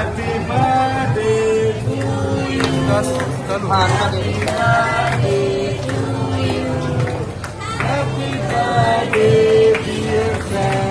Happy birthday to you. Happy birthday to you. Happy birthday, dear friend.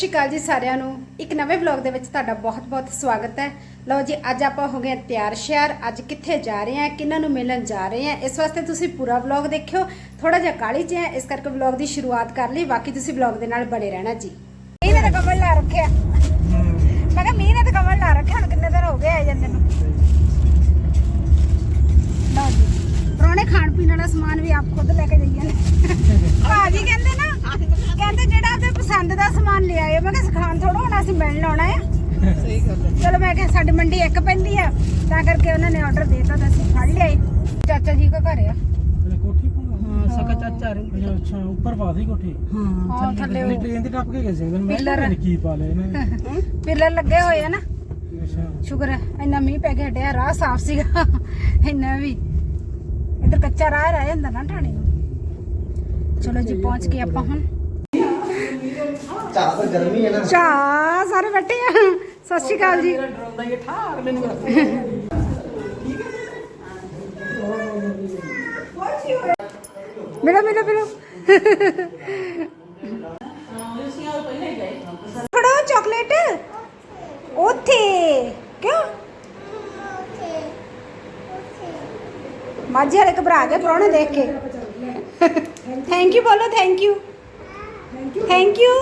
ਸ਼੍ਰੀ ਅਕਾਲ ਜੀ ਸਾਰਿਆਂ ਨੂੰ। ਇੱਕ ਨਵੇਂ ਵਲੌਗ ਦੇ ਵਿੱਚ ਤੁਹਾਡਾ ਬਹੁਤ-ਬਹੁਤ ਸਵਾਗਤ ਹੈ। ਲਓ ਜੀ ਅੱਜ ਆਪਾਂ ਹੋ ਗਏ ਤਿਆਰ ਸ਼ਿਆਰ। ਅੱਜ ਕਿੱਥੇ ਜਾ ਰਹੇ ਹਾਂ ਕਿੰਨਾਂ ਨੂੰ ਮਿਲਣ ਜਾ ਰਹੇ ਹਾਂ ਇਸ ਵਾਸਤੇ ਤੁਸੀਂ ਪੂਰਾ ਵਲੌਗ ਦੇਖਿਓ। ਥੋੜਾ ਜਿਹਾ ਕਾਲੀ ਚ ਹੈ ਇਸ ਕਰਕੇ ਵਲੌਗ ਦੀ ਸ਼ੁਰੂਆਤ ਕਰ ਲਈ। ਬਾਕੀ ਤੁਸੀਂ ਵਲੌਗ ਦੇ ਨਾਲ ਬਣੇ ਰਹਿਣਾ ਜੀ। ਮੀਂਹ ਨੇ ਤਾਂ ਕਮਲ ਲਾ ਰੱਖਿਆ। ਮੈਂ ਕਿਹਾ ਮੀਂਹ ਨੇ ਤਾਂ ਕਮਲ ਲਾ ਰੱਖਿਆ ਹੁਣ ਕਿੰਨੇ ਦਿਨ ਹੋ ਗਏ ਆ ਜਾਂਦੇ ਨੂੰ। ਲਓ ਜੀ ਪਰੋਣੇ ਖਾਣ ਪੀਣ ਵਾਲਾ ਸਮਾਨ ਵੀ ਆਪ ਖੁਦ ਲੈ ਕੇ ਜਾਈਏ ਭਾਜੀ ਕਹਿੰਦੇ ਨਾ ਕਹਿੰਦੇ ਜਿਹੜਾ ਆਪਦੇ ਪਸੰਦ ਦਾ ਸਮਾਨ ਆਇਓ ਮੈਂ ਕਿਹਾ ਸਿਖਾਣ ਥੋੜਾ ਹੋਣਾ ਅਸੀਂ ਮਿਲਣ ਆਉਣਾ ਆ। ਸਹੀ ਗੱਲ ਚਲੋ ਮੈਂ ਕਿਹਾ ਸਾਡੀ ਮੰਡੀ ਇੱਕ ਪੈਂਦੀ ਆ ਤਾਂ ਕਰਕੇ ਉਹਨਾਂ ਨੇ ਆਰਡਰ ਦੇਤਾ ਤਾਂ ਅਸੀਂ ਫੜ ਲਿਆਏ। ਚਾਚਾ ਜੀ ਦਾ ਘਰ ਆ। ਕੋਠੀ ਪਾਉਣਾ ਹਾਂ ਸਕਾ ਚਾਚਾ ਰੇ ਅੱਛਾ ਅੱਛਾ ਉੱਪਰ ਪਾ ਦੀ ਕੋਠੀ? ਹਾਂ ਥੱਲੇ ਨਹੀਂ ਟ੍ਰੇਨ ਤੇ ਟੱਪ ਕੇ ਗਏ ਸੀ ਮੈਂ ਪਿੱਲਰ। ਕਿਹਾ ਕੀ ਪਾ ਲਿਆ ਇਹਨੇ ਪਿੱਲਰ ਲੱਗੇ ਹੋਏ ਆ ਨਾ। ਅੱਛਾ। ਸ਼ੁਕਰ ਹੈ ਇੰਨਾ ਮੀਂਹ ਪੈ ਕੇ ਹਟਿਆ ਰਾਹ ਸਾਫ਼ ਸੀਗਾ। ਇੰਨਾ ਵੀ। ਇੱਧਰ ਕੱਚਾ ਰਾਹ ਰਹਿ ਜਾਂਦਾ ਨਾ ਢਾਣੀ ਨੂੰ। ਚਲੋ ਜੀ ਪਹੁੰਚ ਗਏ ਆਪਾਂ ਹੁਣ। ਚਾਹ ਤਾਂ ਗਰਮੀ ਹੈ ਨਾ। ਚਾ ਸਾਰੇ ਬੈਠੇ ਆ। ਸਤਿ ਸ਼੍ਰੀ ਅਕਾਲ ਜੀ। ਡਰਾਉਂਦਾ ਹੀ ਠਾ ਅਗਲੇ ਨੂੰ ਮਿਲੋ ਮਿਲੋ ਮਿਲੋ। ਫੜੋ ਚਾਕਲੇਟ ਉੱਥੇ। ਕਿਉਂ? ਮਾਝੇ ਵਾਲੇ ਘਬਰਾ ਗਏ ਪ੍ਰਾਹੁਣੇ ਦੇਖ ਕੇ। ਥੈਂਕ ਯੂ ਬੋਲੋ thank you thank you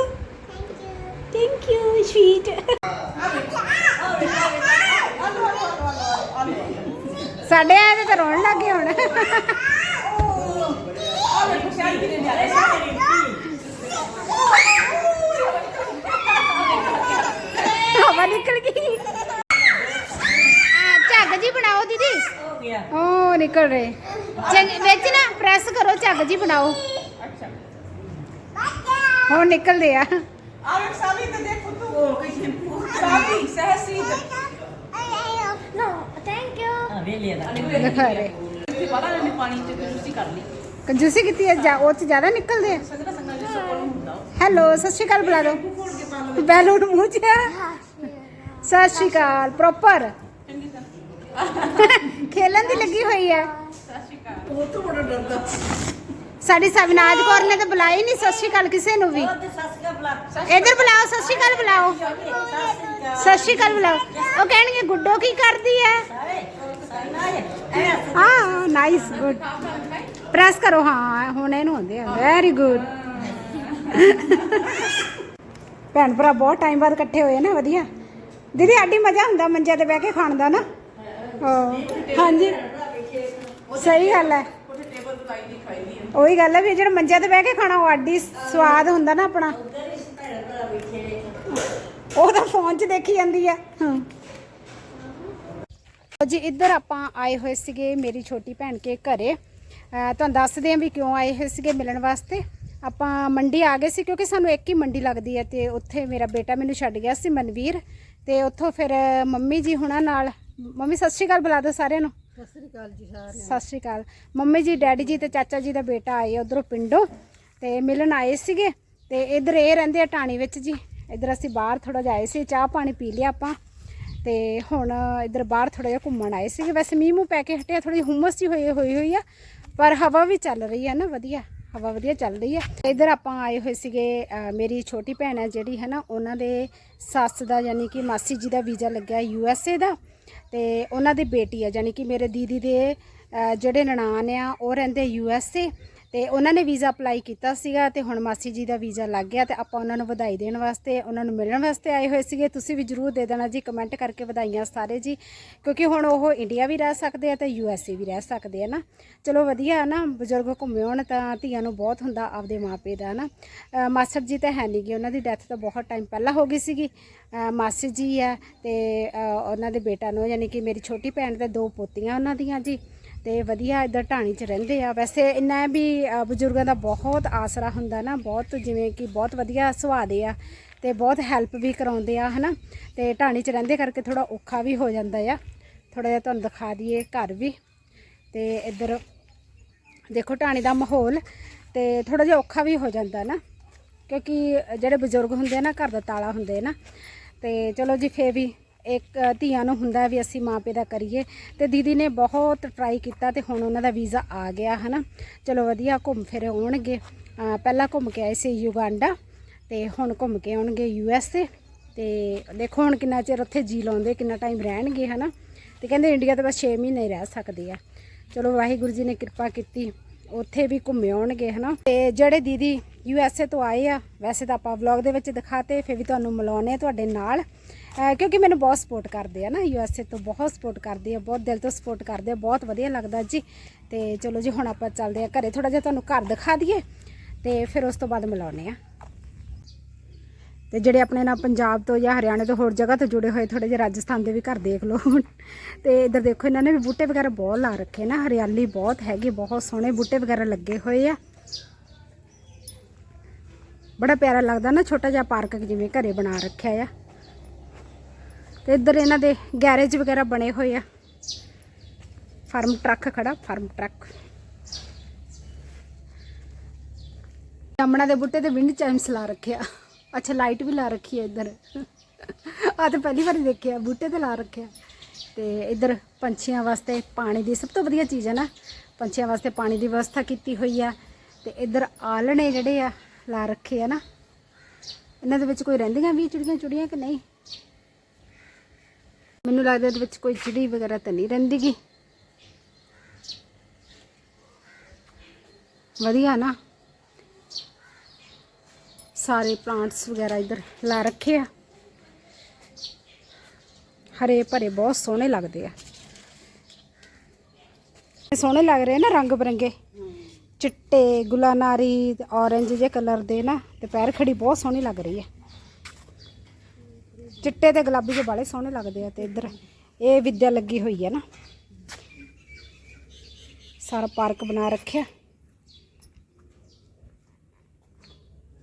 thank you sweet ਸਾਡੇ ਆਏ ਤੇ ਰੋਣ ਲੱਗ ਗਏ ਹੁਣ। ਹਵਾ ਨਿਕਲ ਗਈ। ਆ ਝੱਗ ਜੀ ਬਣਾਓ ਦੀਦੀ। ਹੋ ਗਿਆ ਉਹ ਨਿਕਲ ਰਹੇ। ਚੰਗ- ਵਿੱਚ ਨਾ ਪ੍ਰੈਸ ਕਰੋ ਝੱਗ ਜੀ ਬਣਾਓ। ਹੁਣ ਨਿਕਲਦੇ ਆ। ਆਵੇ ਸਾਵੀ ਤੇ ਦੇਖੋ ਤੂੰ। ਉਹ ਕਿਸੇ ਸਾਵੀ ਸਹਸੀਤ ਹਾਂ ਵੇ ਲਿਆ ਦਾ ਦਿਖਾ ਰਹੇ ਤੇ ਪਤਾ ਨਹੀਂ ਪਾਣੀ ਚ ਤੁਸੀਂ ਕਰ ਲਈ। ਕੰਜੂਸੀ ਕੀਤੀ ਹੈ ਜਾ ਉਹ ਚ ਜ਼ਿਆਦਾ ਨਿਕਲਦੇ ਆ? ਹੈਲੋ ਸਤਿ ਸ਼੍ਰੀ ਅਕਾਲ ਬੁਲਾ ਦਿਓ ਬੈਲੂਨ ਮੂੰਹ ਚ। ਸਤਿ ਸ਼੍ਰੀ ਅਕਾਲ। ਪ੍ਰੋਪਰ ਖੇਲਣ ਦੀ ਲੱਗੀ ਹੋਈ ਹੈ ਉਹ ਤੋਂ ਬੜਾ ਡਰਦਾ। ਸਾਡੀ ਸਵਨਾਜ ਕੌਰ ਨੇ ਤਾਂ ਬੁਲਾਈ ਨਹੀਂ ਸਤਿ ਸ਼੍ਰੀ ਅਕਾਲ ਕਿਸੇ ਨੂੰ ਵੀ। ਇੱਧਰ ਬੁਲਾਓ ਸਤਿ ਸ਼੍ਰੀ ਅਕਾਲ ਬੁਲਾਓ। ਸਤਿ ਸ਼੍ਰੀ ਅਕਾਲ। ਬੁਲਾਓ। ਉਹ ਕਹਿਣਗੇ ਗੁੱਡੋ ਕੀ ਕਰਦੀ ਹੈ ਹਾਂ ਨਾਈਸ ਗੁੱਡ ਪ੍ਰੈਸ ਕਰੋ ਹਾਂ ਹੁਣ ਇਹਨੂੰ ਹੁੰਦੇ ਆ। ਵੈਰੀ ਗੁੱਡ ਭੈਣ ਭਰਾ ਬਹੁਤ ਟਾਈਮ ਬਾਅਦ ਇਕੱਠੇ ਹੋਏ ਨਾ ਵਧੀਆ। ਦੀਦੀ ਆਡੀ ਮਜ਼ਾ ਹੁੰਦਾ ਮੰਜੇ ਤੇ ਬਹਿ ਕੇ ਖਾਣ ਦਾ ਨਾ? ਹਾਂਜੀ। ਸਹੀ ਗੱਲ ਹੈ ਉਹੀ ਗੱਲ ਹੈ ਵੀ ਜਿਹੜਾ ਮੰਜੇ ਤੇ ਬਹਿ ਕੇ ਖਾਣਾ ਉਹ ਆਡੀ ਸਵਾਦ ਹੁੰਦਾ ਨਾ ਆਪਣਾ। ਉਹ ਤਾਂ ਫੋਨ 'ਚ ਦੇਖੀ ਜਾਂਦੀ ਆ। ਹਾਂ। ਜੀ ਇੱਧਰ ਆਪਾਂ ਆਏ ਹੋਏ ਸੀਗੇ ਮੇਰੀ ਛੋਟੀ ਭੈਣ ਕੇ ਘਰੇ। ਤੁਹਾਨੂੰ ਦੱਸਦੇ ਹਾਂ ਵੀ ਕਿਉਂ ਆਏ ਹੋਏ ਸੀਗੇ ਮਿਲਣ ਵਾਸਤੇ। ਆਪਾਂ ਮੰਡੀ ਆ ਗਏ ਸੀ ਕਿਉਂਕਿ ਸਾਨੂੰ ਇੱਕ ਹੀ ਮੰਡੀ ਲੱਗਦੀ ਹੈ ਤੇ ਉੱਥੇ ਮੇਰਾ ਬੇਟਾ ਮੈਨੂੰ ਛੱਡ ਗਿਆ ਸੀ ਮਨਵੀਰ। ਤੇ ਉੱਥੋਂ ਫਿਰ ਮੰਮੀ ਜੀ ਹੁਣਾਂ ਨਾਲ। ਮੰਮੀ ਸਤਿ ਸ਼੍ਰੀ ਅਕਾਲ ਬੁਲਾ ਦਿਓ ਸਾਰਿਆਂ ਨੂੰ। ਸਤਿ ਸ੍ਰੀ ਅਕਾਲ ਜੀ ਸਾਰੇ ਸਤਿ ਸ਼੍ਰੀ ਅਕਾਲ। ਮੰਮੀ ਜੀ, ਡੈਡੀ ਜੀ ਤੇ ਚਾਚਾ ਜੀ ਦਾ ਬੇਟਾ ਆਏ ਉਧਰੋਂ ਪਿੰਡੋਂ ਤੇ ਮਿਲਣ ਆਏ ਸੀਗੇ ਤੇ ਇੱਧਰ ਇਹ ਰਹਿੰਦੇ ਆ ਟਾਣੀ ਵਿੱਚ ਜੀ। ਇੱਧਰ ਅਸੀਂ ਬਾਹਰ ਥੋੜਾ ਜਿਹਾ ਆਏ ਸੀ, ਚਾਹ ਪਾਣੀ ਪੀ ਲਿਆ ਆਪਾਂ ਤੇ ਹੁਣ ਇੱਧਰ ਬਾਹਰ ਥੋੜਾ ਜਿਹਾ ਘੁੰਮਣ ਆਏ ਸੀਗੇ। ਵੈਸੇ ਮੀਂਹ ਮੂੰਹ ਪੈ ਕੇ ਹਟਿਆ ਥੋੜੀ ਹੁਮਸ ਜੀ ਹੋਈ ਹੋਈ ਹੋਈ ਆ, ਪਰ ਹਵਾ ਵੀ ਚੱਲ ਰਹੀ ਹੈ ਨਾ, ਵਧੀਆ। ਹਵਾ ਵਧੀਆ ਚੱਲ ਰਹੀ ਹੈ ਇੱਧਰ ਆਪਾਂ ਆਏ ਹੋਏ ਸੀਗੇ, ਅਹ ਮੇਰੀ ਛੋਟੀ ਭੈਣ ਹੈ ਜਿਹੜੀ ਹੈ ਨਾ, ਉਹਨਾਂ ਦੇ ਸੱਸ ਦਾ, ਯਾਨੀ ਕਿ ਮਾਸੀ ਜੀ ਦਾ ਵੀਜ਼ਾ ਲੱਗਿਆ ਯੂ ਐਸ ਏ ਦਾ। ਤੇ ਉਹਨਾਂ ਦੀ ਬੇਟੀ ਆ ਯਾਨੀ ਕਿ ਮੇਰੇ ਦੀਦੀ ਦੇ ਜਿਹੜੇ ਨਨਾਣ ਆ, ਉਹ ਰਹਿੰਦੇ ਯੂ ਐਸ ਏ ਤੇ ਉਹਨਾਂ ਨੇ ਵੀਜ਼ਾ ਅਪਲਾਈ ਕੀਤਾ ਸੀਗਾ ਤੇ ਹੁਣ ਮਾਸੀ ਜੀ ਦਾ ਵੀਜ਼ਾ ਲੱਗ ਗਿਆ ਤੇ ਆਪਾਂ ਉਹਨਾਂ ਨੂੰ ਵਧਾਈ ਦੇਣ ਵਾਸਤੇ, ਉਹਨਾਂ ਨੂੰ ਮਿਲਣ ਵਾਸਤੇ ਆਏ ਹੋਏ ਸੀਗੇ। ਤੁਸੀਂ ਵੀ ਜਰੂਰ ਦੇ ਦੇਣਾ ਜੀ ਕਮੈਂਟ ਕਰਕੇ ਵਧਾਈਆਂ ਸਾਰੇ ਜੀ। ਕਿਉਂਕਿ ਹੁਣ ਉਹ ਇੰਡੀਆ ਵੀ ਰਹਿ ਸਕਦੇ ਆ ਤੇ ਯੂ ਐਸ ਏ ਵੀ ਰਹਿ ਸਕਦੇ ਆ ਨਾ। ਚਲੋ ਵਧੀਆ ਨਾ, ਬਜ਼ੁਰਗ ਘੁੰਮੇ ਹੋਣ ਤਾਂ ਧੀਆਂ ਨੂੰ ਬਹੁਤ ਹੁੰਦਾ ਆਪਦੇ ਮਾਪੇ ਦਾ ਨਾ। ਅਹ ਮਾਸਟਰ ਜੀ ਤਾਂ ਹੈ ਨਹੀਂ ਗੇ, ਉਹਨਾਂ ਦੀ ਡੈਥ ਤਾਂ ਬਹੁਤ ਟਾਈਮ ਪਹਿਲਾਂ ਹੋ ਗਈ ਸੀਗੀ। ਮਾਸੀ ਜੀ ਆ ਤੇ ਉਹਨਾਂ ਦੇ ਬੇਟਾ ਨੂੰ, ਯਾਨੀ ਕਿ ਮੇਰੀ ਛੋਟੀ ਭੈਣ ਦੇ ਦੋ ਪੋਤੀਆਂ ਉਹਨਾਂ ਦੀਆਂ ਜੀ। ਤੇ ਵਧੀਆ ਇੱਧਰ ਢਾਣੀ 'ਚ ਰਹਿੰਦੇ ਆ। ਵੈਸੇ ਇੰਨਾ ਵੀ ਬਜ਼ੁਰਗਾਂ ਦਾ ਬਹੁਤ ਆਸਰਾ ਹੁੰਦਾ ਨਾ, ਬਹੁਤ ਜਿਵੇਂ ਕਿ ਬਹੁਤ ਵਧੀਆ ਸੁਭਾਅ ਦੇ ਆ ਤੇ ਬਹੁਤ ਹੈਲਪ ਵੀ ਕਰਾਉਂਦੇ ਆ, ਹਨਾ। ਤੇ ਢਾਣੀ 'ਚ ਰਹਿੰਦੇ ਕਰਕੇ ਥੋੜਾ ਔਖਾ ਵੀ ਹੋ ਜਾਂਦਾ ਆ। ਥੋੜਾ ਜਿਹਾ ਤੁਹਾਨੂੰ ਦਿਖਾ ਦਈਏ ਘਰ ਵੀ। ਤੇ ਇੱਧਰ ਦੇਖੋ ਢਾਣੀ ਦਾ ਮਾਹੌਲ ਤੇ ਥੋੜਾ ਜਿਹਾ ਔਖਾ ਵੀ ਹੋ ਜਾਂਦਾ ਨਾ, ਕਿਉਂਕਿ ਜਿਹੜੇ ਬਜ਼ੁਰਗ ਹੁੰਦੇ ਆ ਨਾ, ਘਰ ਦਾ ਤਾਲਾ ਹੁੰਦੇ ਨਾ। ਤੇ ਚਲੋ ਜੀ ਫੇਰ ਵੀ ਇੱਕ ਧੀਆਂ ਨੂੰ ਹੁੰਦਾ ਵੀ ਅਸੀਂ ਮਾਪੇ ਦਾ ਕਰੀਏ ਤੇ ਦੀਦੀ ਨੇ ਬਹੁਤ ਟਰਾਈ ਕੀਤਾ ਤੇ ਹੁਣ ਉਹਨਾਂ ਦਾ ਵੀਜ਼ਾ ਆ ਗਿਆ, ਹਨਾ? ਚਲੋ ਵਧੀਆ, ਘੁੰਮ ਫਿਰ ਆਉਣਗੇ। ਪਹਿਲਾਂ ਘੁੰਮ ਕੇ ਆਏ ਸੀ ਯੂਗਾਂਡਾ ਤੇ ਹੁਣ ਘੁੰਮ ਕੇ ਆਉਣਗੇ ਯੂ ਐਸ ਏ ਤੇ ਦੇਖੋ ਹੁਣ ਕਿੰਨਾ ਚਿਰ ਉੱਥੇ ਜੀ ਲਾਉਂਦੇ, ਕਿੰਨਾ ਟਾਈਮ ਰਹਿਣਗੇ, ਹਨਾ? ਤੇ ਕਹਿੰਦੇ ਇੰਡੀਆ ਤੇ ਬਸ 6 ਮਹੀਨੇ ਹੀ ਰਹਿ ਸਕਦੇ ਆ। ਚਲੋ ਵਾਹਿਗੁਰੂ ਜੀ ਨੇ ਕਿਰਪਾ ਕੀਤੀ, ਉੱਥੇ ਵੀ ਘੁੰਮੇ ਆਉਣਗੇ, ਹਨਾ? ਤੇ ਜਿਹੜੇ ਦੀਦੀ ਯੂ ਐਸ ਏ ਤੋਂ ਆਏ ਆ, ਵੈਸੇ ਤਾਂ ਆਪਾਂ ਵਲੌਗ ਦੇ ਵਿੱਚ ਦਿਖਾਤੇ, ਫਿਰ ਵੀ ਤੁਹਾਨੂੰ ਮਿਲਾਉਣੇ ਆ ਤੁਹਾਡੇ ਨਾਲ। ਕਿਉਂਕਿ ਮੈਨੂੰ ਬਹੁਤ ਸਪੋਰਟ ਕਰਦੇ ਆ ਨਾ ਯੂ ਐਸ ਏ ਤੋਂ ਬਹੁਤ ਸਪੋਰਟ ਕਰਦੇ ਆ, ਬਹੁਤ ਦਿਲ ਤੋਂ ਸਪੋਰਟ ਕਰਦੇ ਆ, ਬਹੁਤ ਵਧੀਆ ਲੱਗਦਾ ਜੀ। ਤੇ ਚਲੋ ਜੀ, ਹੁਣ ਆਪਾਂ ਚੱਲਦੇ ਆ ਘਰੇ ਥੋੜਾ ਜਿਹਾ ਤੁਹਾਨੂੰ ਘਰ ਦਿਖਾ ਦਈਏ ਤੇ ਫਿਰ ਉਸ ਤੋਂ ਬਾਅਦ ਮਿਲਾਉਣੇ ਆ। ਤੇ ਜਿਹੜੇ ਆਪਣੇ ਨਾਲ ਪੰਜਾਬ ਤੋਂ ਜਾਂ ਹਰਿਆਣੇ ਤੋਂ ਹੋਰ ਜਗ੍ਹਾ ਤੋਂ ਜੁੜੇ ਹੋਏ ਥੋੜੇ ਜਿਹੇ ਰਾਜਸਥਾਨ ਦੇ ਵੀ ਘਰ ਦੇਖ ਲਓ ਹੁਣ। ਤੇ ਇੱਧਰ ਦੇਖੋ, ਇਹਨਾਂ ਨੇ ਵੀ ਬੂਟੇ ਵਗੈਰਾ ਬਹੁਤ ਲਾ ਰੱਖੇ ਨਾ, ਹਰਿਆਲੀ ਬਹੁਤ ਹੈਗੀ, ਬਹੁਤ ਸੋਹਣੇ ਬੂਟੇ ਵਗੈਰਾ ਲੱਗੇ ਹੋਏ ਆ। ਬੜਾ ਪਿਆਰਾ ਲੱਗਦਾ ਨਾ, ਛੋਟਾ ਜਿਹਾ ਪਾਰਕ ਜਿਵੇਂ ਘਰੇ ਬਣਾ ਰੱਖਿਆ ਆ। ਤੇ ਇੱਧਰ ਇਹਨਾਂ ਦੇ ਗੈਰੇਜ ਵਗੈਰਾ ਬਣੇ ਹੋਏ ਆ। ਫਾਰਮ ਟਰੱਕ ਖੜਾ, ਫਾਰਮ ਟਰੱਕ। ਜਾਮਣਾ ਦੇ ਬੂਟੇ ਤੇ ਵਿੰਡ ਚਾਈਮਸ ਲਾ ਰੱਖਿਆ। ਅੱਛਾ, ਲਾਈਟ ਵੀ ਲਾ ਰੱਖੀ ਹੈ ਇੱਧਰ। ਆ ਤੇ ਪਹਿਲੀ ਵਾਰੀ ਦੇਖਿਆ, ਬੂਟੇ ਤੇ ਲਾ ਰੱਖਿਆ। ਤੇ ਇੱਧਰ ਪੰਛੀਆਂ ਵਾਸਤੇ ਪਾਣੀ ਦੀ ਸਭ ਤੋਂ ਵਧੀਆ ਚੀਜ਼ ਹੈ ਨਾ, ਪੰਛੀਆਂ ਵਾਸਤੇ ਪਾਣੀ ਦੀ ਵਿਵਸਥਾ ਕੀਤੀ ਹੋਈ ਆ। ਤੇ ਇੱਧਰ ਆਲਣੇ ਜਿਹੜੇ ਆ, ਲਾ ਰੱਖੇ ਆ ਨਾ। ਇਹਨਾਂ ਦੇ ਵਿੱਚ ਕੋਈ ਰਹਿੰਦੀਆਂ ਵੀ ਚਿੜੀਆਂ ਚੁੜੀਆਂ ਕਿ ਨਹੀਂ? ਮੈਨੂੰ ਲੱਗਦਾ ਇਹਦੇ ਵਿੱਚ ਕੋਈ ਚਿੜੀ ਵਗੈਰਾ ਤਾਂ ਨਹੀਂ ਰਹਿੰਦੀਗੀ। ਵਧੀਆ ਨਾ। ਸਾਰੇ ਪਲਾਂਟਸ ਵਗੈਰਾ ਇੱਧਰ ਲਾ ਰੱਖੇ ਆ। ਹਰੇ ਭਰੇ ਬਹੁਤ ਸੋਹਣੇ ਲੱਗਦੇ ਆ। ਸੋਹਣੇ ਲੱਗ ਰਹੇ ਨਾ ਰੰਗ ਬਰੰਗੇ। ਚਿੱਟੇ, ਗੁਲਾਨਾਰੀ ਔਰੰਜ ਜੇ ਕਲਰ ਦੇ ਨਾ। ਤੇ ਪੈਰ ਖੜੀ ਬਹੁਤ ਸੋਹਣੀ ਲੱਗ ਰਹੀ ਹੈ ਚਿੱਟੇ ਤੇ ਗੁਲਾਬੀ ਦੇ ਬਾਲੇ ਸੋਹਣੇ ਲੱਗਦੇ ਆ ਤੇ ਇੱਧਰ ਇਹ ਵਿਦਿਆ ਲੱਗੀ ਹੋਈ ਹੈ ਨਾ। ਸਾਰਾ ਪਾਰਕ ਬਣਾ ਰੱਖਿਆ।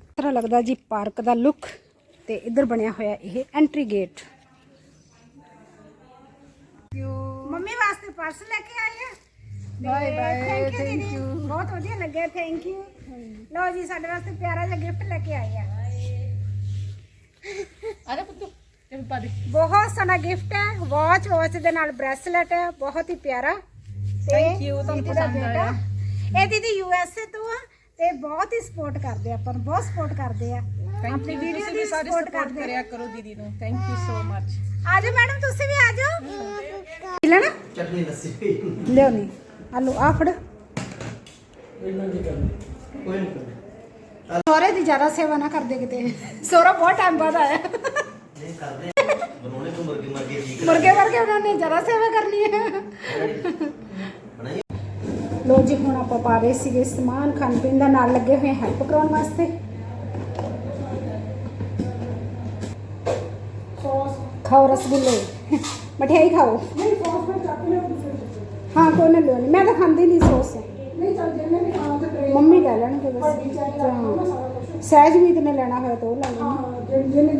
ਇਸ ਤਰ੍ਹਾਂ ਲੱਗਦਾ ਜੀ ਪਾਰਕ ਦਾ ਲੁੱਕ ਤੇ ਇੱਧਰ ਬਣਿਆ ਹੋਇਆ ਇਹ ਐਂਟਰੀ ਗੇਟ। ਮੰਮੀ ਵਾਸਤੇ ਪਰਸ ਲੈ ਕੇ ਆਏ ਆ। ਬਾਏ ਬਾਏ ਥੈਂਕ ਯੂ ਬਹੁਤ ਵਧੀਆ ਲੱਗਿਆ ਥੈਂਕ ਯੂ ਲਓ ਜੀ ਸਾਡੇ ਵਾਸਤੇ ਪਿਆਰਾ ਜਿਹਾ ਗਿਫਟ ਲੈ ਕੇ ਆਏ ਆ। ਅਰੇ ਪੁੱਤੂ ਤੇ ਪਾ ਦੇ। ਬਹੁਤ ਸੋਹਣਾ ਗਿਫਟ ਹੈ। ਵਾਚ ਵਾਚ ਦੇ ਨਾਲ ਬ੍ਰੈਸਲੇਟ ਹੈ। ਬਹੁਤ ਹੀ ਪਿਆਰਾ। ਥੈਂਕ ਯੂ ਤੁਹਾਨੂੰ ਪਸੰਦ ਆਇਆ। ਇਹ ਦੀਦੀ ਯੂ ਐਸ ਏ ਤੋਂ ਆ ਤੇ ਬਹੁਤ ਹੀ ਸਪੋਰਟ ਕਰਦੇ ਆ ਆਪਾਂ ਨੂੰ ਬਹੁਤ ਸਪੋਰਟ ਕਰਦੇ ਆ। ਆਪਣੀ ਵੀਡੀਓ ਦੀ ਸਪੋਰਟ ਕਰਦੇ ਆ। ਕਰਿਆ ਕਰੋ ਦੀਦੀ ਨੂੰ। ਥੈਂਕ ਯੂ ਸੋ ਮਚ ਆਜੋ ਮੈਡਮ ਤੁਸੀਂ ਵੀ ਆਜੋ। ਲੈਣਾ? ਚਟਨੀ ਲੱਸੀ ਲਿਓ ਨਹੀਂ ਆਲੂ ਆ ਫੜ। ਕੋਈ ਨਹੀਂ। ਸੋਹਰੇ ਦੀ ਜ਼ਿਆਦਾ ਸੇਵਾ ਨਾ ਕਰਦੇ ਕਿਤੇ। ਸੋਹਰਾ ਬਹੁਤ ਟਾਈਮ ਬਾਅਦ ਆਇਆ। ਨਹੀਂ ਕਰਦੇ। ਬਣਾਉਣੇ ਤੋਂ ਮੁਰਗੇ ਮਰਗੇ ਜੀ ਮੁਰਗੇ ਵਰਗੇ ਉਹਨਾਂ ਨੇ ਜ਼ਿਆਦਾ ਸੇਵਾ ਕਰਨੀ ਹੈ। ਬਣਾਈ ਲੋ ਜੀ ਹੁਣ ਆਪਾਂ ਪਾ ਰਹੇ ਸੀਗੇ ਸਮਾਨ ਖਾਣ ਪੀਣ ਦਾ ਨਾਲ ਲੱਗੇ ਹੋਏ ਹੈਲਪ ਕਰਾਉਣ ਵਾਸਤੇ। ਖਾਓ ਰਸਗੁੱਲੇ ਮਠਿਆਈ ਖਾਓ। ਨਹੀਂ ਸੌਸ ਮੈਂ ਚੱਕ ਲਿਆ ਹਾਂ ਕੋਈ ਨਾ ਲਿਓ ਮੈਂ ਤਾਂ ਖਾਂਦੀ ਨਹੀਂ ਸੌਸ ਨਹੀਂ ਚੱਲ ਜੇ ਮੈਂ ਖਾਣਾ ਤੇ ਮੰਮੀ ਲੈ ਲੈਣਗੇ ਬਸ। ਸਹਿਜ ਵੀ ਨੇ ਲੈਣਾ ਹੋਇਆ ਤਾਂ ਉਹ ਲੈ ਲੈਣਾ। ਜਿਹਨੇ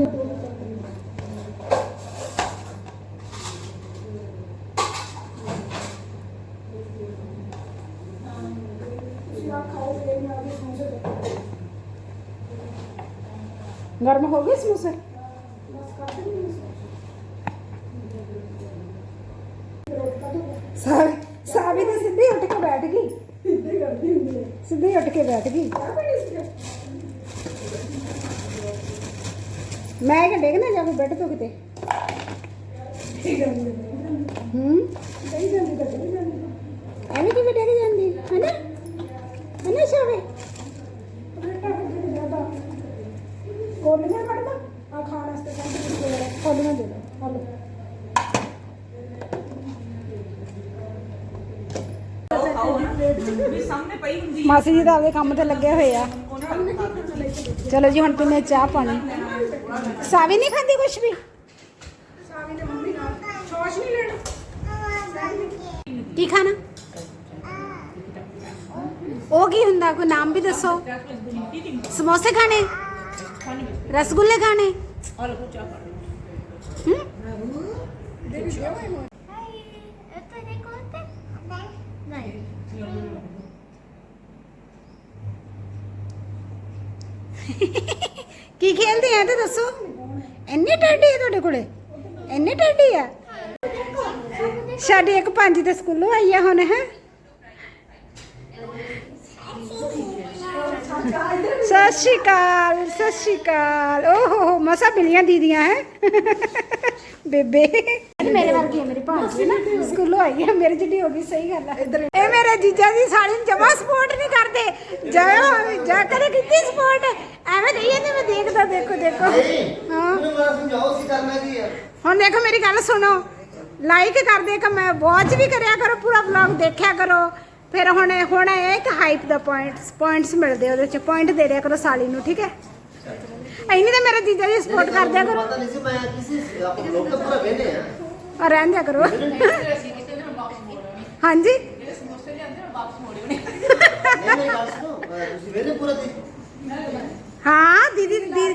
ਗਰਮ ਹੋ ਗਏ ਸਮੋਸੇ? ਸਾਵੀ ਸਾਵੀ ਤਾਂ ਸਿੱਧੀ ਉੱਠ ਕੇ ਬੈਠ ਗਈ। ਸਿੱਧੀ ਕਰਦੀ ਹੁੰਦੀ ਸਿੱਧੀ ਉੱਠ ਕੇ ਬੈਠ ਗਈ। ਮੈਂ ਕਿ ਡੇਗਣਾ ਜਾਵੇ ਬੈੱਡ ਤੋਂ ਕਿਤੇ। ਹੂੰ? ਐਵੇਂ ਕਿਵੇਂ ਡੇਗ ਜਾਂਦੀ? ਹੈ ਨਾ ਸ਼ਾਵੇ ਬੇਟਾ ਕਿੱਥੇ ਜਾਂਦਾ ਕੋਲੀਆਂ ਕੱਢਦਾ ਆ ਖਾਣ ਵਾਸਤੇ ਕਹਿੰਦੇ ਕੋਲੀਆਂ ਦੇ ਦੋ। ਹਲੋ ਵੀ ਸਾਹਮਣੇ ਪਈ ਹੁੰਦੀ ਮਾਸੀ ਜੀ ਤਾਂ ਆਪਦੇ ਕੰਮ ਤੇ ਲੱਗੇ ਹੋਏ ਆ। ਚਲੋ ਜੀ ਹੁਣ ਪੀਨੇ ਚਾਹ ਪਾਣੀ। ਸਾਵੀ ਨਹੀਂ ਖਾਂਦੀ ਕੁਛ ਵੀ? ਸਾਵੀ ਤੇ ਮੰਮੀ ਨਾਲ। ਛੋਸ਼ ਨਹੀਂ ਲੈਣਾ ਕੀ ਖਾਣਾ? ਉਹ ਕੀ ਹੁੰਦਾ? ਕੋਈ ਨਾਮ ਵੀ ਦੱਸੋ। ਸਮੋਸੇ ਖਾਣੇ? ਰਸਗੁੱਲੇ ਖਾਣੇ ਕੀ ਖੇਲਦੇ ਆ ਤੇ ਦੱਸੋ ਇੰਨੇ ਟੈਡੀ ਆ ਤੁਹਾਡੇ ਕੋਲੇ ਇੰਨੇ ਟੈਡੀ ਆ ਸਾਡੀ ਇੱਕ ਪੰਜ ਤੇ ਸਕੂਲੋਂ ਆਈ ਆ ਹੁਣ ਹੈ ਸਤਿ ਸ਼੍ਰੀ ਅਕਾਲ ਸਤਿ ਸ਼੍ਰੀ ਅਕਾਲ ਓਹੋ ਮਸਾ ਮਿਲੀਆਂ ਦੀਦੀਆਂ ਹੈ? ਬੇਬੇ। ਮੇਰੇ ਵਰਗੀ ਹੈ ਮੇਰੀ ਭਾਂਜੀ ਨਾ ਸਕੂਲੋਂ ਆਈ ਹੈ ਮੇਰੇ ਜਿਹੜੀ ਹੋ ਗਈ ਸਹੀ ਗੱਲ ਹੈ ਇੱਧਰ ਇਹ ਮੇਰੇ ਜੀਜਾ ਜੀ ਸਾਲੀ ਨੂੰ ਜਮਾ ਸਪੋਰਟ ਨਹੀਂ ਕਰਦੇ। ਜਾ ਜਾ ਕਰੇ ਕੀਤੀ ਸਪੋਰਟ ਐਵੇਂ ਕਹੀ ਜਾਂਦੇ ਮੈਂ ਦੇਖਦਾ ਦੇਖੋ ਦੇਖੋ। ਹਾਂ। ਮੈਨੂੰ ਮਾਰਾ ਸਮਝਾਓ ਸੀ ਕਰਨਾ ਕੀ ਹੈ ਹੁਣ ਦੇਖੋ ਮੇਰੀ ਗੱਲ ਸੁਣੋ। ਲਾਈਕ ਕਰਦੇ ਕਿ ਮੈਂ ਵਾਚ ਵੀ ਕਰਿਆ ਕਰੋ ਪੂਰਾ ਵਲੌਗ ਦੇਖਿਆ ਕਰੋ। ਫਿਰ ਹੁਣ ਹੁਣ ਇਹ ਹੈ ਕਿ ਹਾਈਪ ਦਾ ਪੁਆਇੰਟਸ ਪੁਆਇੰਟਸ ਮਿਲਦੇ ਉਹਦੇ ਚ ਪੁਆਇੰਟ ਦੇ ਦਿਆ ਕਰੋ ਸਾਲੀ ਨੂੰ ਠੀਕ ਹੈ? ਐਨੀ ਤਾਂ ਮੇਰਾ ਜੀਜਾ ਜੀ ਸਪੋਰਟ ਕਰ ਦਿਆ ਕਰੋ। ਪਤਾ ਨਹੀਂ ਸੀ ਮੈਂ ਕਿਸੇ ਆਪਾਂ ਲੋਕ ਤਾਂ ਪੂਰਾ ਵੇਨੇ ਆ। ਔਰ ਰਹਿਣ ਦਿਆ ਕਰੋ। ਹਾਂਜੀ? ਨਹੀਂ ਨਹੀਂ ਗੱਲ ਸੁਣੋ। ਅਹ ਤੁਸੀਂ ਵੇਨੇ ਪੂਰਾ ਦੀ ਹਾਂ ਦੀਦੀ ਦੀ-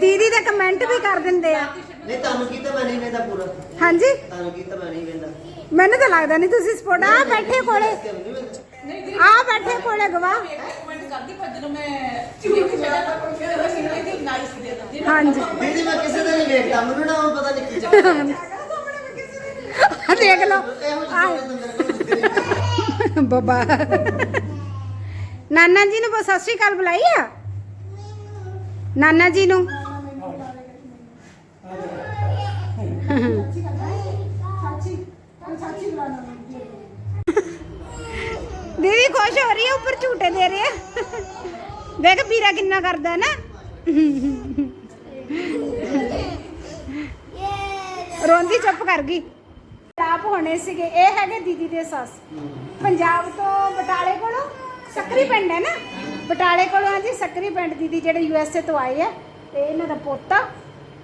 ਦੀਦੀ ਦੇ ਕਮੈਂਟ ਵੀ ਕਰ ਦਿੰਦੇ ਆ। ਨਹੀਂ ਤੁਹਾਨੂੰ ਕੀਤਾ ਮੈਂ ਨਹੀਂ ਵੇਂਦਾ ਪੂਰਾ। ਹਾਂਜੀ? ਤੁਹਾਨੂੰ ਕੀਤਾ ਮੈਂ ਨਹੀਂ ਵੇਂਦਾ। ਮੈਨੂੰ ਤਾਂ ਲੱਗਦਾ ਨਹੀਂ ਤੁਸੀਂ ਸਪੋਰਟ ਆ ਬੈਠੇ ਕੋਲੇ। ਆ ਬੈਠੇ ਕੋਲੇ ਗਵਾਹ ਕਮੈਂਟ ਕਰਦੀ ਪਰ ਜਦੋਂ ਮੈਂ ਚੀਕ ਛੱਡਦਾ ਫਿਰ ਅਸੀਂ ਇਹਦੀ ਨਾਈਸ ਦੇ ਦਿੰਦੀ। ਹਾਂਜੀ। ਦੀਦੀ ਮੈਂ ਕਿਸੇ ਦਾ ਨਹੀਂ ਵੇਖਦਾ ਮੈਨੂੰ ਨਾ ਹੁਣ ਪਤਾ ਨਹੀਂ ਕੀ ਚੱਕਰ ਦੇਖ ਲਓ। ਬੱਬਾ। ਨਾਨਾ ਜੀ ਨੂੰ ਬਸ ਸਤਿ ਸ਼੍ਰੀ ਅਕਾਲ ਬੁਲਾਈ ਆ? ਨਾਨਾ ਜੀ ਨੂੰ। ਦੀਦੀ ਖੁਸ਼ ਹੋ ਰਹੀ ਹੈ ਉੱਪਰ ਝੂਟੇ ਦੇ ਰਹੇ ਆ। ਦੇਖ ਵੀਰਾ ਕਿੰਨਾ ਕਰਦਾ ਨਾ। ਰੋਂਦੀ ਚੁੱਪ ਕਰ ਗਈ। ਆਪ ਹੋਣੇ ਸੀਗੇ, ਇਹ ਹੈਗੇ ਦੀਦੀ ਦੇ ਸੱਸ। ਪੰਜਾਬ ਤੋਂ ਬਟਾਲੇ ਕੋਲੋਂ ਸਕਰੀ ਪਿੰਡ ਹੈ ਨਾ। ਬਟਾਲੇ ਕੋਲੋਂ ਆ ਸਕਰੀ ਪਿੰਡ ਦੀਦੀ ਜਿਹੜੇ ਯੂ ਐਸ ਏ ਤੋਂ ਆਏ ਆ, ਤੇ ਇਹਨਾਂ ਦਾ ਪੋਤਾ।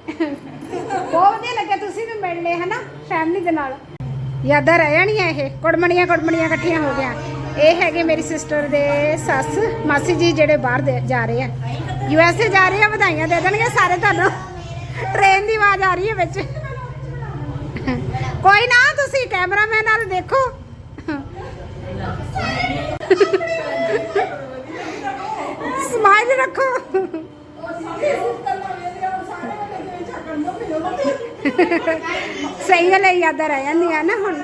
ਬਹੁਤ ਵਧੀਆ ਲੱਗਿਆ, ਤੁਸੀਂ ਵੀ ਮਿਲ ਲਏ, ਹਨਾ, ਫੈਮਿਲੀ ਦੇ ਨਾਲ। ਯਾਦਾਂ ਰਹਿ ਜਾਣੀਆਂ ਇਹ ਕੁੜਮਣੀਆਂ ਕੁੜਮਣੀਆਂ ਇਕੱਠੀਆਂ ਹੋ ਗਿਆ ਇਹ ਹੈਗੇ ਮੇਰੀ ਸਿਸਟਰ ਦੇ ਸੱਸ, ਮਾਸੀ ਜੀ ਜਿਹੜੇ ਬਾਹਰ ਦੇ- ਜਾ ਰਹੇ ਆ। ਯੂ ਐਸ ਏ ਜਾ ਰਹੇ ਆ, ਵਧਾਈਆਂ ਦੇ ਦੇਣਗੇ ਸਾਰੇ ਤੁਹਾਨੂੰ। ਟ੍ਰੇਨ ਦੀ ਆਵਾਜ਼ ਆ ਰਹੀ ਹੈ ਵਿੱਚ। ਕੋਈ ਨਾ, ਤੁਸੀਂ ਕੈਮਰਾਮੈਨ ਨਾਲ ਦੇਖੋ। ਸਮਾਈਲ ਰੱਖੋ। ਸਹੀ ਗੱਲ ਹੈ, ਯਾਦਾਂ ਰਹਿ ਜਾਂਦੀਆਂ ਨਾ ਹੁਣ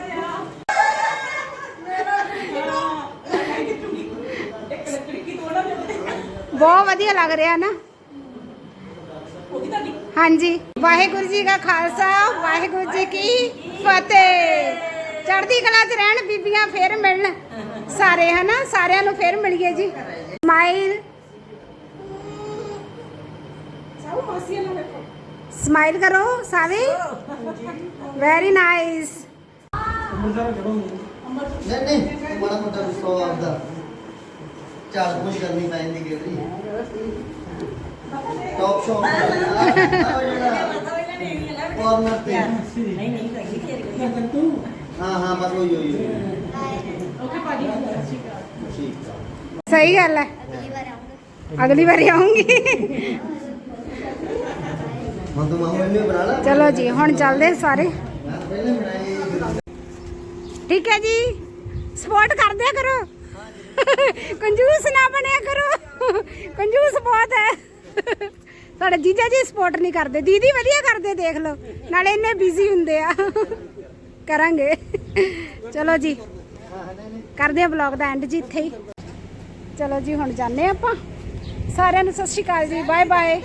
ਇੱਕ ਲੱਕੜੀ ਕੀ ਤੋੜਾ ਦੇ ਬਹੁਤ ਵਧੀਆ ਲੱਗ ਰਿਹਾ ਨਾ। ਹਾਂਜੀ। ਵਾਹਿਗੁਰੂ ਜੀ ਕਾ ਖਾਲਸਾ ਵਾਹਿਗੁਰੂ ਜੀ ਕੀ ਫਤਿਹ। ਚੜ੍ਹਦੀ ਕਲਾ 'ਚ ਰਹਿਣ ਬੀਬੀਆਂ ਫੇਰ ਮਿਲਣ। ਸਾਰੇ ਹਨਾ ਸਾਰਿਆਂ ਨੂੰ ਫੇਰ ਮਿਲੀਏ ਜੀ। ਸਮਾਈਲ। ਮਾਸੀਆਂ ਵੇਖੋ। ਸਮਾਈਲ ਕਰੋ ਸਾਰੇ। ਵੈਰੀ ਨਾਈਸ ਨਹੀਂ ਨਹੀਂ ਬੜਾ ਮੋਟਾ ਗੁੱਸਾ ਆਪਦਾ। ਚਾਲ ਕੁਝ ਕਰਨੀ ਪੈਂਦੀ ਗੇਰੀ ਟੌਪ ਸ਼ੋਪ ਕਾਰਨਰ ਤੇ ਨਹੀਂ ਨਹੀਂ ਹਾਂ ਹਾਂ ਬਸ ਉਹੀ ਉਹੀ ਓਕੇ ਭਾਜੀ ਠੀਕ ਆ ਸਹੀ ਗੱਲ ਹੈ ਅਗਲੀ ਵਾਰੀ ਆਉਂਗੀ ਹੁਣ ਤੂੰ ਮਾਹੌਲ ਨਹੀਂ ਬਣਾ ਲਾ ਕੰਜੂਸ ਨਾ ਬਣਿਆ ਕਰੋ। ਕੰਜੂਸ ਬਹੁਤ ਹੈ। ਸਾਡੇ ਜੀਜਾ ਜੀ ਸਪੋਰਟ ਨਹੀਂ ਕਰਦੇ। ਦੀਦੀ ਵਧੀਆ ਕਰਦੇ, ਦੇਖ ਲਓ। ਨਾਲੇ ਇੰਨੇ ਬਿਜ਼ੀ ਹੁੰਦੇ ਆ। ਕਰਾਂਗੇ। ਚਲੋ ਜੀ। ਕਰਦੇ ਆ ਵਲੌਗ ਦਾ ਐਂਡ ਜੀ ਇੱਥੇ ਹੀ। ਚਲੋ ਜੀ, ਹੁਣ ਜਾਂਦੇ ਹਾਂ ਆਪਾਂ। ਸਾਰਿਆਂ ਨੂੰ ਸਤਿ ਸ਼੍ਰੀ ਅਕਾਲ ਜੀ। Bye bye